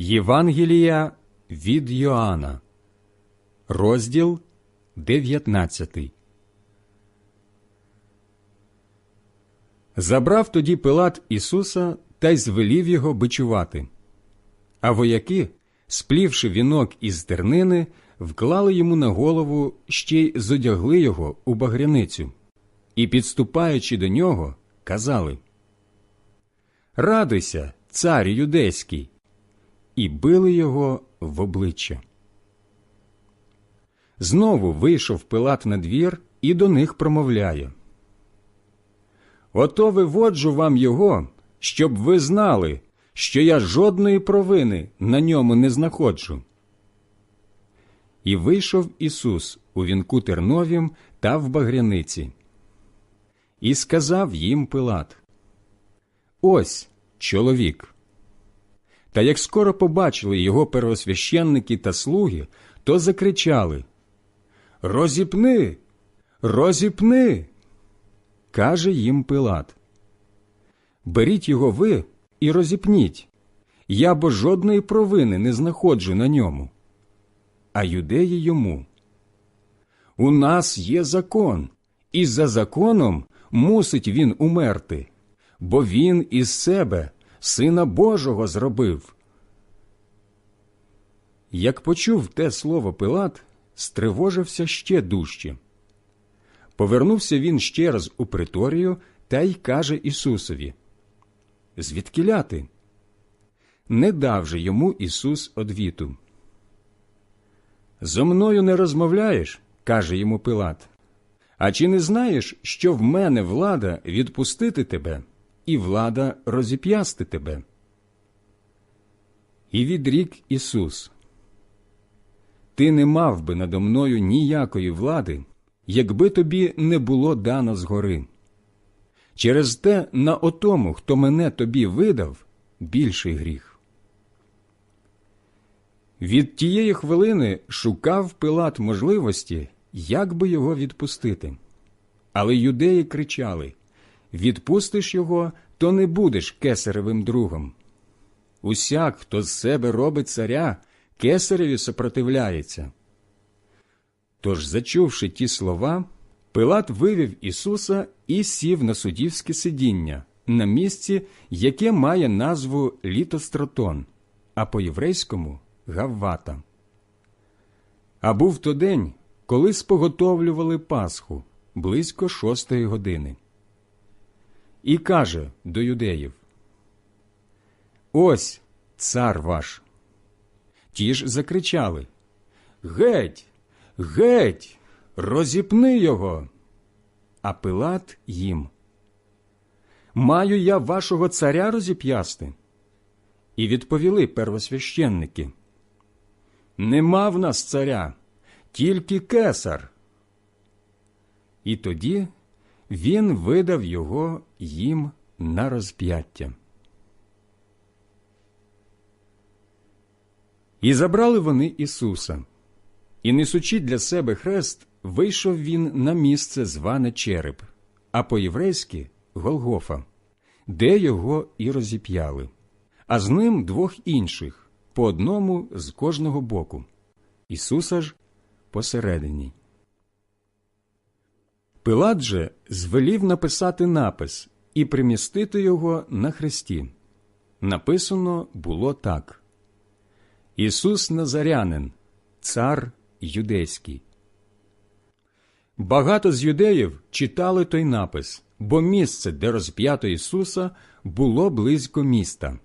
Євангелія від Йоанна, розділ 19. Забрав тоді Пилат Ісуса та й звелів його бичувати. А вояки, сплівши вінок із тернини, вклали йому на голову ще й зодягли його у багряницю, і, підступаючи до нього, казали Радуйся, цар юдейський! І били його в обличчя. Знову вийшов Пилат на двір і до них промовляє. Ото виводжу вам його, щоб ви знали, що я жодної провини на ньому не знаходжу. І вийшов Ісус у вінку терновім та в багряниці. І сказав їм Пилат Ось чоловік. Та як скоро побачили його первосвященники та слуги, то закричали Розіпни, розіпни. Каже їм Пилат. Беріть його ви і розіпніть. Я бо жодної провини не знаходжу на ньому. А юдеї йому. У нас є закон, і за законом мусить він умерти, бо він із себе Сина Божого зробив. Як почув те слово Пилат, стривожився ще дужче. Повернувся він ще раз у приторію та й каже Ісусові Звідки ляти? Не дав же йому Ісус одвіту. Зо мною не розмовляєш, каже йому Пилат. А чи не знаєш, що в мене влада відпустити тебе, і влада розіп'ясти тебе? І відрік Ісус. Ти не мав би надо мною ніякої влади, якби тобі не було дано згори. Через те на отому, хто мене тобі видав, більший гріх. Від тієї хвилини шукав Пилат можливості, як би його відпустити. Але юдеї кричали Відпустиш його, то не будеш кесаревим другом. Усяк, хто з себе робить царя, кесареві сопротивляється. Тож, зачувши ті слова, Пилат вивів Ісуса і сів на суддівське сидіння на місці, яке має назву Літостратон, а по-єврейському Гаввата. А був то день, коли споготовлювали Пасху близько шостої години. І каже до юдеїв Ось цар ваш. Ті ж закричали Геть, геть, розіпни його. А Пилат їм. Маю я вашого царя розіп'ясти? І відповіли первосвященники. Нема в нас царя, тільки кесар. І тоді він видав його їм на розп'яття. І забрали вони Ісуса, і, несучи для себе хрест, вийшов він на місце зване Череп, а по-єврейськи Голгофа, де його і розіп'яли, а з ним двох інших, по одному з кожного боку. Ісуса ж посередині. Пилат же звелів написати напис і примістити його на хресті. Написано було так Ісус Назарянин, цар юдейський. Багато з юдеїв читали той напис, бо місце, де розп'ято Ісуса, було близько міста.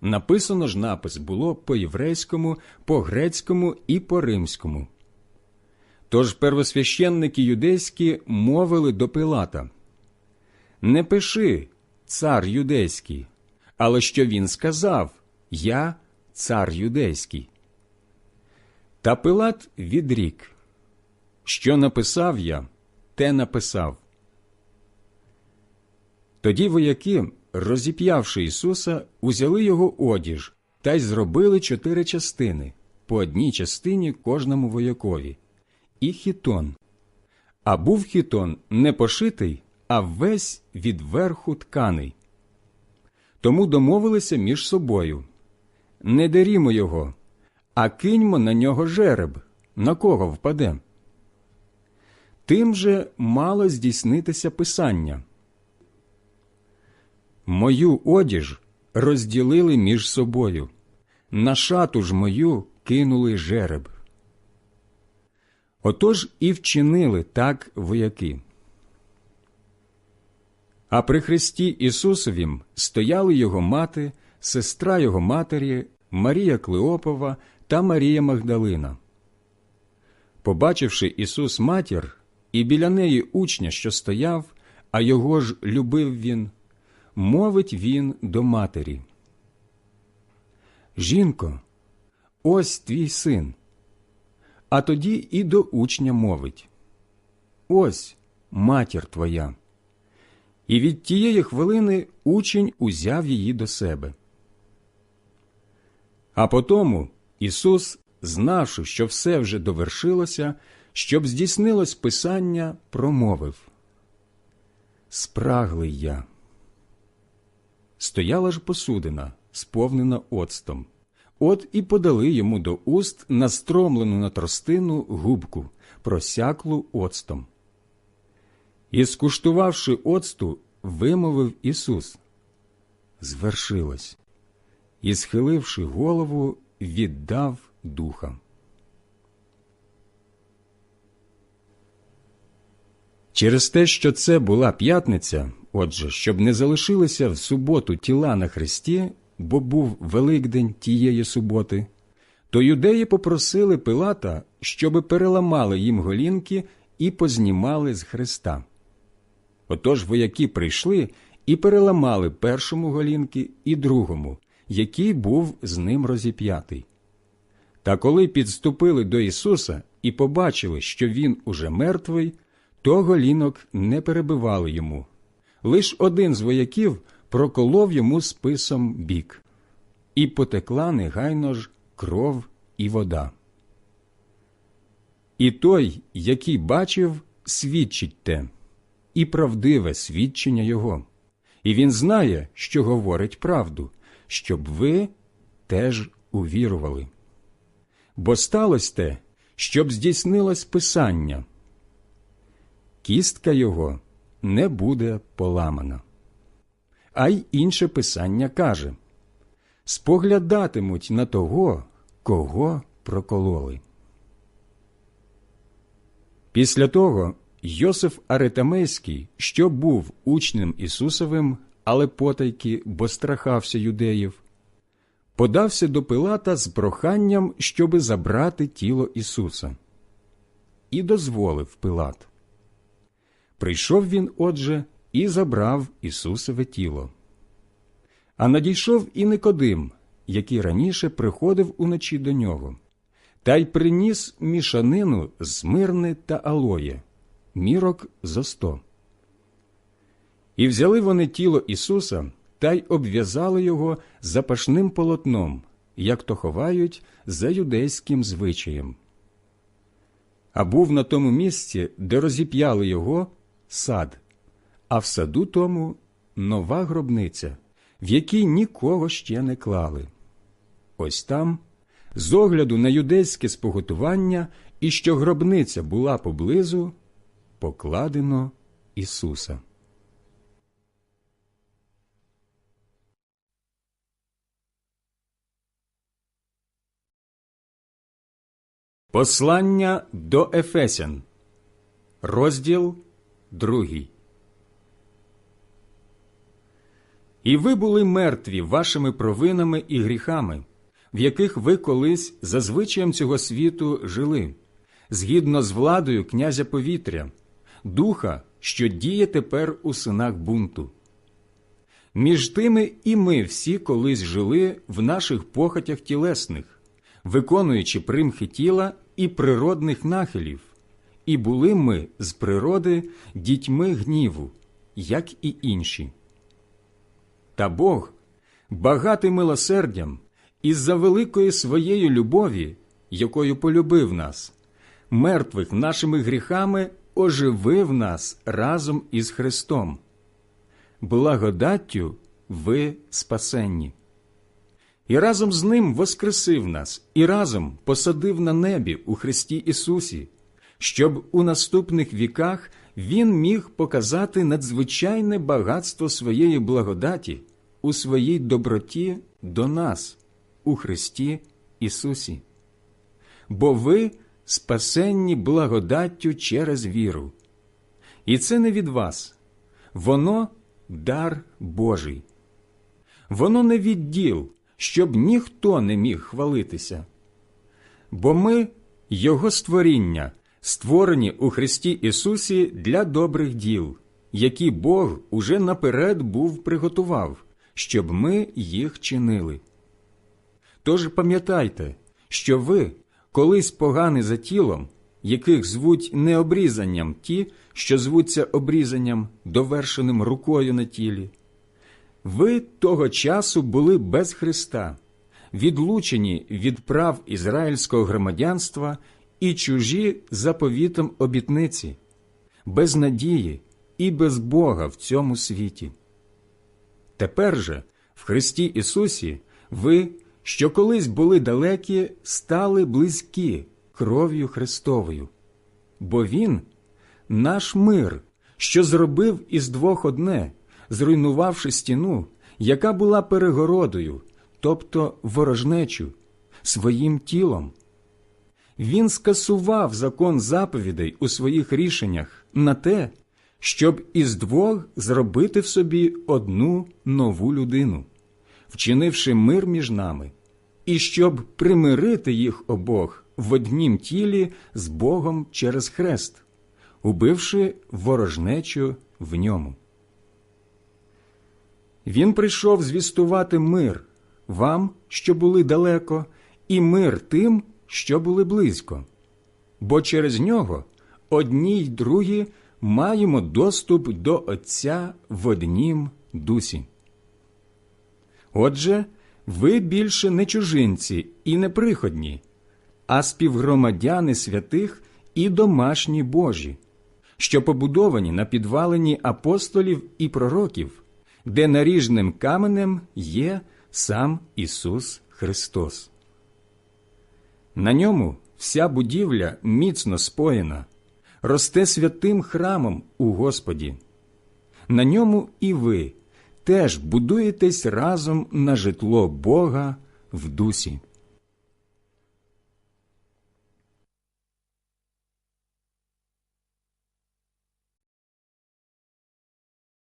Написано ж напис було по єврейському, по грецькому і по римському. Тож первосвященники юдейські мовили до Пилата Не пиши, цар юдейський, але що він сказав Я цар юдейський. Та Пилат відрік, що написав я, те написав. Тоді вояки, розіп'явши Ісуса, узяли його одіж та й зробили чотири частини по одній частині кожному воякові, і хітон. А був хітон не пошитий, а весь від верху тканий. Тому домовилися між собою не дарімо його, а киньмо на нього жереб, на кого впаде. Тим же мало здійснитися писання. Мою одіж розділили між собою, на шату ж мою кинули жереб. Отож і вчинили так вояки. А при Христі Ісусовім стояли його мати, сестра його матері, Марія Клеопова та Марія Магдалина. Побачивши Ісус матір, і біля неї учня, що стояв, а його ж любив він, мовить він до матері. Жінко, ось твій син. А тоді і до учня мовить Ось матір твоя. І від тієї хвилини учень узяв її до себе. А потому Ісус, знавши, що все вже довершилося, щоб здійснилось Писання, промовив Спраглий я. Стояла ж посудина, сповнена оцтом. От і подали йому до уст настромлену на тростину губку, просяклу оцтом. І, скуштувавши оцту, вимовив Ісус Звершилось, і, схиливши голову, віддав духа. Через те, що це була п'ятниця, отже, щоб не залишилися в суботу тіла на хресті, бо був Великдень тієї суботи, то юдеї попросили Пилата, щоби переламали їм голінки і познімали з хреста. Отож вояки прийшли і переламали першому голінки і другому, який був з ним розіп'ятий. Та коли підступили до Ісуса і побачили, що Він уже мертвий, то голінок не перебивали йому. Лиш один з вояків проколов йому списом бік, і потекла негайно ж кров і вода. І той, який бачив, свідчить те, і правдиве свідчення його, і він знає, що говорить правду, щоб ви теж увірували. Бо сталося те, щоб здійснилось Писання кістка його не буде поламана. А й інше писання каже споглядатимуть на того, кого прокололи. Після того Йосиф Аретамейський, що був учнем Ісусовим, але потайки, бо страхався юдеїв, подався до Пилата з проханням, щоби забрати тіло Ісуса, і дозволив Пилат. Прийшов він, отже, і забрав Ісусове тіло. А надійшов і Никодим, який раніше приходив уночі до нього, та й приніс мішанину з мирни та алоє, мірок зо сто. І взяли вони тіло Ісуса та й обв'язали його запашним полотном, як то ховають за юдейським звичаєм. А був на тому місці, де розіп'яли його сад, а в саду тому нова гробниця, в якій нікого ще не клали. Ось там, з огляду на юдейське споготування і що гробниця була поблизу, покладено Ісуса. Послання до Ефесян, розділ другий. І ви були мертві вашими провинами і гріхами, в яких ви колись за звичаєм цього світу жили, згідно з владою князя повітря, духа, що діє тепер у синах бунту. Між тими і ми всі колись жили в наших похотях тілесних, виконуючи примхи тіла і природних нахилів, і були ми з природи дітьми гніву, як і інші. Та Бог, багатий милосердям, із за великої своєї любові, якою полюбив нас, мертвих нашими гріхами оживив нас разом із Христом. Благодаттю ви спасенні. і разом з Ним воскресив нас, і разом посадив на небі у Христі Ісусі, щоб у наступних віках Він міг показати надзвичайне багатство своєї благодаті у своїй доброті до нас у Христі Ісусі. Бо ви спасенні благодаттю через віру. І це не від вас, воно дар Божий. Воно не від діл, щоб ніхто не міг хвалитися. Бо ми, Його створіння, створені у Христі Ісусі для добрих діл, які Бог уже наперед був приготував, щоб ми їх чинили. Тож пам'ятайте, що ви, колись погані за тілом, яких звуть не обрізанням ті, що звуться обрізанням, довершеним рукою на тілі, ви того часу були без Христа, відлучені від прав ізраїльського громадянства і чужі заповітом обітниці, без надії і без Бога в цьому світі. Тепер же, в Христі Ісусі, ви, що колись були далекі, стали близькі кров'ю Христовою, бо Він наш мир, що зробив із двох одне, зруйнувавши стіну, яка була перегородою, тобто ворожнечу, своїм тілом. Він скасував закон заповідей у своїх рішеннях на те, щоб із двох зробити в собі одну нову людину, вчинивши мир між нами, і щоб примирити їх обох в однім тілі з Богом через хрест, убивши ворожнечу в ньому. Він прийшов звістувати мир вам, що були далеко, і мир тим, що були близько, бо через нього одні й другі маємо доступ до Отця в однім дусі. Отже, ви більше не чужинці і не приходні, а співгромадяни святих і домашні Божі, що побудовані на підвалині апостолів і пророків, де наріжним каменем є сам Ісус Христос. На ньому вся будівля міцно споєна, росте святим храмом у Господі. На ньому і ви теж будуєтесь разом на житло Бога в дусі.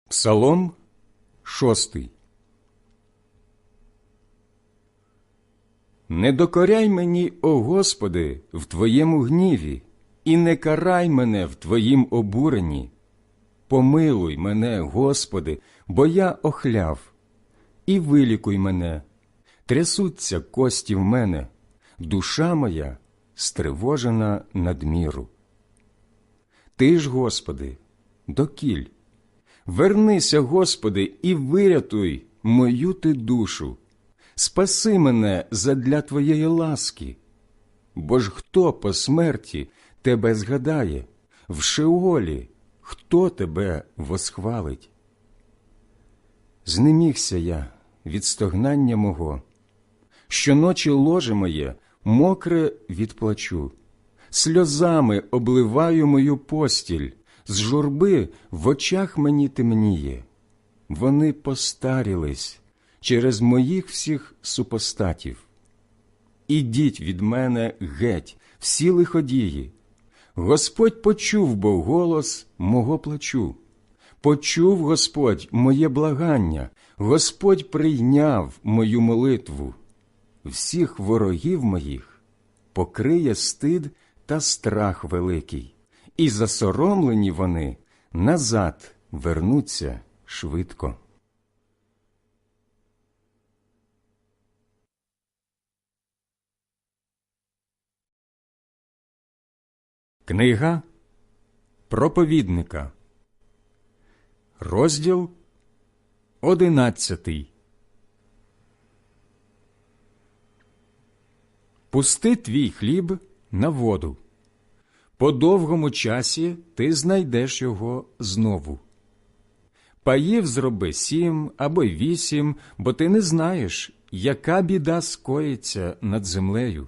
Псалом шостий Не докоряй мені, о Господи, в Твоєму гніві, і не карай мене в Твоїм обуренні. Помилуй мене, Господи, бо я охляв, і вилікуй мене, трясуться кості в мене, душа моя стривожена надміру. Ти ж, Господи, докіль, вернися, Господи, і вирятуй мою ти душу спаси мене задля Твоєї ласки. Бо ж хто по смерті тебе згадає, в Шеолі хто тебе восхвалить? Знемігся я від стогнання мого, щоночі ложе моє мокре від плачу, сльозами обливаю мою постіль, з журби в очах мені темніє. Вони постарілись, через моїх всіх супостатів. Ідіть від мене геть, всі лиходії. Господь почув бо голос мого плачу. Почув Господь моє благання, Господь прийняв мою молитву. Всіх ворогів моїх покриє стид та страх великий, і засоромлені вони назад вернуться швидко. Книга Проповідника, розділ одинадцятий. Пусти твій хліб на воду. По довгому часі ти знайдеш його знову. Паїв зроби сім або вісім, бо ти не знаєш, яка біда скоїться над землею.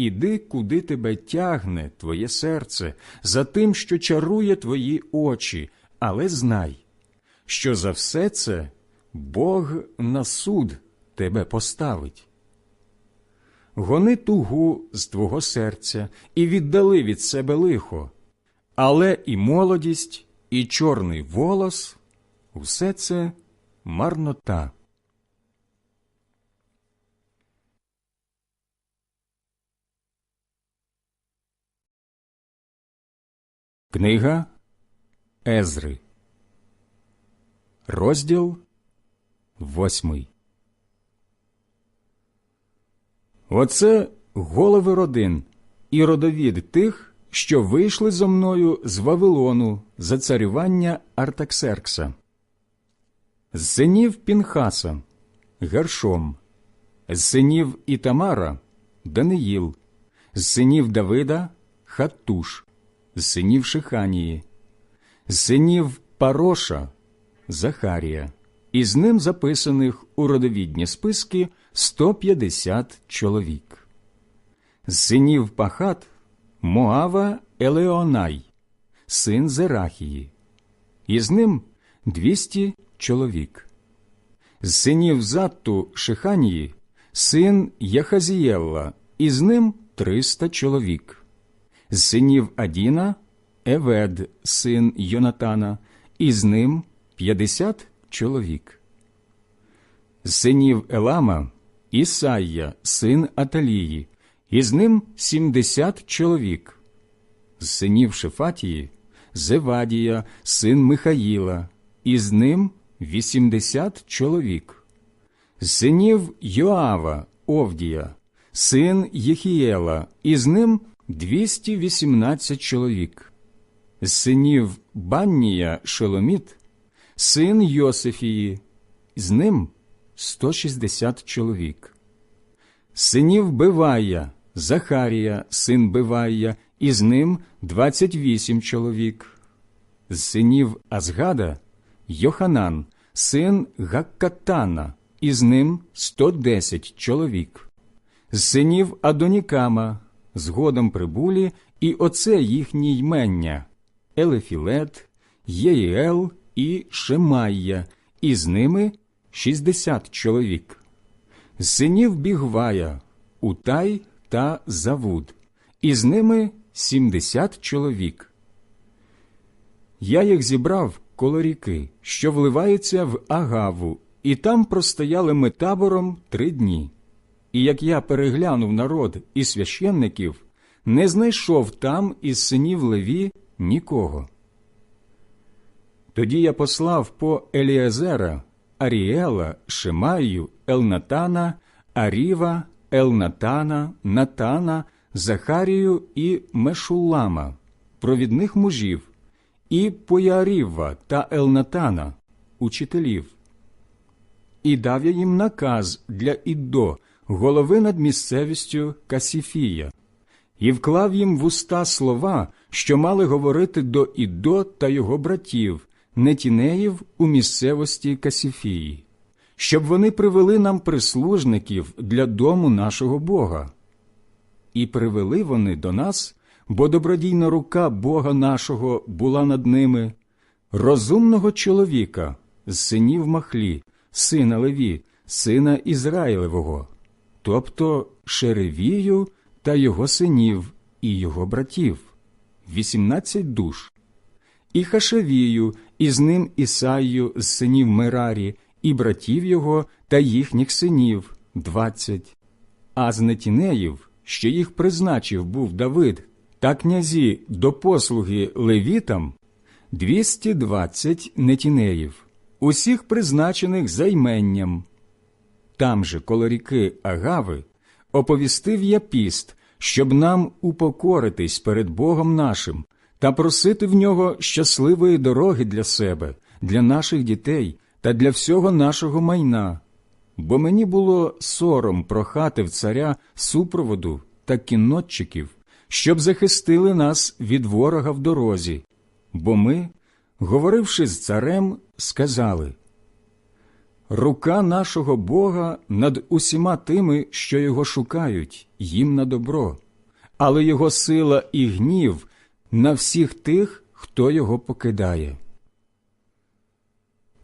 Іди, куди тебе тягне твоє серце, за тим, що чарує твої очі, але знай, що за все це Бог на суд тебе поставить. Гони тугу з твого серця і віддали від себе лихо, але і молодість, і чорний волос усе це марнота. Книга Езри, розділ восьмий. Оце голови родин і родовід тих, що вийшли зо мною з Вавилону за царювання Артаксеркса. З синів Пінхаса Гершом, з синів Ітамара Даниїл, з синів Давида Хаттуш, з синів Шиханії, з синів Пароша Захарія, і з ним записаних у родовідні списки 150 чоловік. З синів Пахат Моава Елеонай, син Зерахії, і з ним 200 чоловік. З синів Затту Шиханії син Яхазієлла, і з ним 300 чоловік. З синів Адіна Евед, син Йонатана, і з ним 50 чоловік. З синів Елама Ісайя, син Аталії, і з ним 70 чоловік. З синів Шефатії Зевадія, син Михаїла, і з ним 80 чоловік. З синів Йоава Овдія, син Єхієла, і з ним 218 чоловік. З синів Баннія Шеломіт, син Йосифії, з ним 160 чоловік. Синів Бивая, Захарія, син Бивая, і з ним 28 чоловік. З синів Азгада Йоханан, син Гаккатана, і з ним 110 чоловік. З синів Адонікама, згодом прибулі, і оце їхні ймення Елефілет, Єїел і Шемайя, і з ними 60 чоловік. Синів Бігвая, Утай та Завуд, і з ними 70 чоловік. Я їх зібрав коло ріки, що вливаються в Агаву, і там простояли ми табором три дні. І як я переглянув народ і священників, не знайшов там із синів Леві нікого. Тоді я послав по Еліазера, Аріела, Шимаю, Елнатана, Аріва, Елнатана, Натана, Захарію і Мешулама, провідних мужів, і Поярівва та Елнатана, учителів. І дав я їм наказ для Іддо, голови над місцевістю Касіфія, і вклав їм в уста слова, що мали говорити до Ідо та його братів, нетінеїв у місцевості Касіфії, щоб вони привели нам прислужників для дому нашого Бога. І привели вони до нас, бо добродійна рука Бога нашого була над ними, розумного чоловіка з синів Махлі, сина Леві, сина Ізраїлевого, тобто Шеревію та його синів і його братів, вісімнадцять душ, і Хашевію, і з ним Ісаю з синів Мерарі, і братів його та їхніх синів двадцять, а з Нетінеїв, що їх призначив був Давид, та князі до послуги левітам, двісті двадцять нетінеїв, усіх призначених займенням. Там же, коло ріки Агави, оповістив я піст, щоб нам упокоритись перед Богом нашим та просити в нього щасливої дороги для себе, для наших дітей та для всього нашого майна. Бо мені було сором прохати в царя супроводу та кіннотчиків, щоб захистили нас від ворога в дорозі. Бо ми, говоривши з царем, сказали Рука нашого Бога над усіма тими, що його шукають, їм на добро, але його сила і гнів на всіх тих, хто його покидає.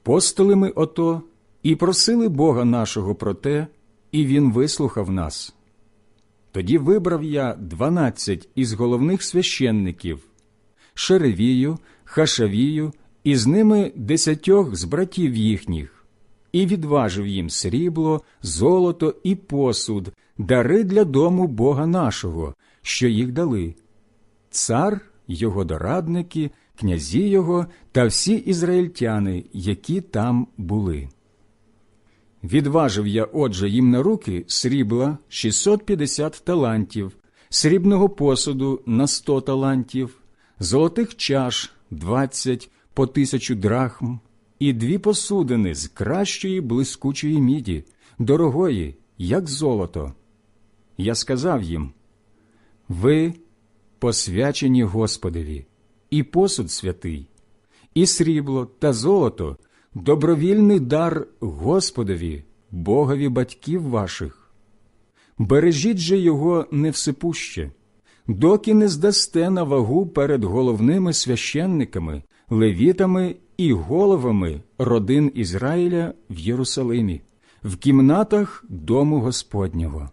Постили ми ото і просили Бога нашого про те, і Він вислухав нас. Тоді вибрав я дванадцять із головних священників Шеревію, Хашавію, і з ними десятьох з братів їхніх, і відважив їм срібло, золото і посуд, дари для дому Бога нашого, що їх дали. Цар, його дорадники, князі його та всі ізраїльтяни, які там були. Відважив я, отже, їм на руки срібла 650 талантів, срібного посуду на 100 талантів, золотих чаш 20 по тисячу драхм, і дві посудини з кращої блискучої міді, дорогої, як золото. Я сказав їм Ви посвячені Господові, і посуд святий, і срібло та золото добровільний дар Господові, Богові батьків ваших. Бережіть же його невсипуще, доки не здасте на вагу перед головними священниками, левітами і головами родин Ізраїля в Єрусалимі, в кімнатах дому Господнього.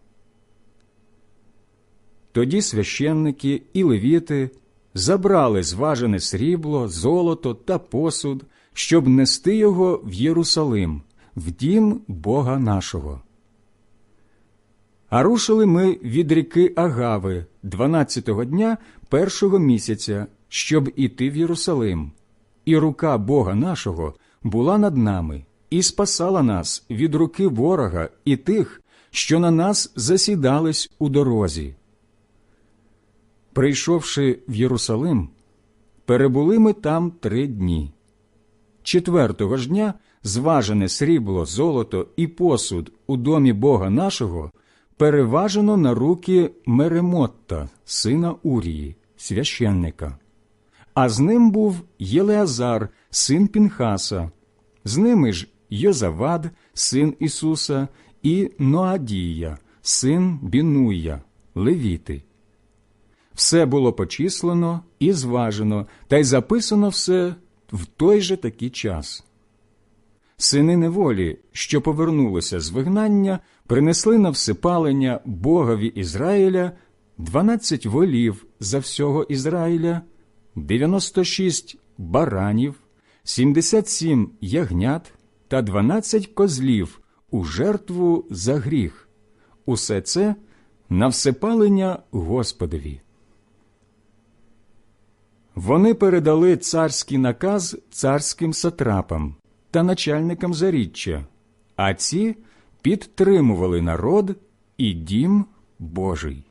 Тоді священники і левіти забрали зважене срібло, золото та посуд, щоб нести його в Єрусалим, в дім Бога нашого. А рушили ми від ріки Агави 12-го дня першого місяця, щоб іти в Єрусалим, і рука Бога нашого була над нами і спасала нас від руки ворога і тих, що на нас засідались у дорозі. Прийшовши в Єрусалим, перебули ми там три дні. Четвертого ж дня зважене срібло, золото і посуд у домі Бога нашого переважено на руки Меремотта, сина Урії, священника. А з ним був Єлеазар, син Пінхаса, з ними ж Йозавад, син Ісуса, і Ноадія, син Бінуя, левіти. Все було почислено і зважено, та й записано все в той же такий час. Сини неволі, що повернулися з вигнання, принесли на всипалення Богові Ізраїля дванадцять волів за всього Ізраїля, дев'яносто шість баранів, сімдесят сім ягнят та дванадцять козлів у жертву за гріх. Усе це на всипалення Господові. Вони передали царський наказ царським сатрапам та начальникам заріччя, а ці підтримували народ і дім Божий.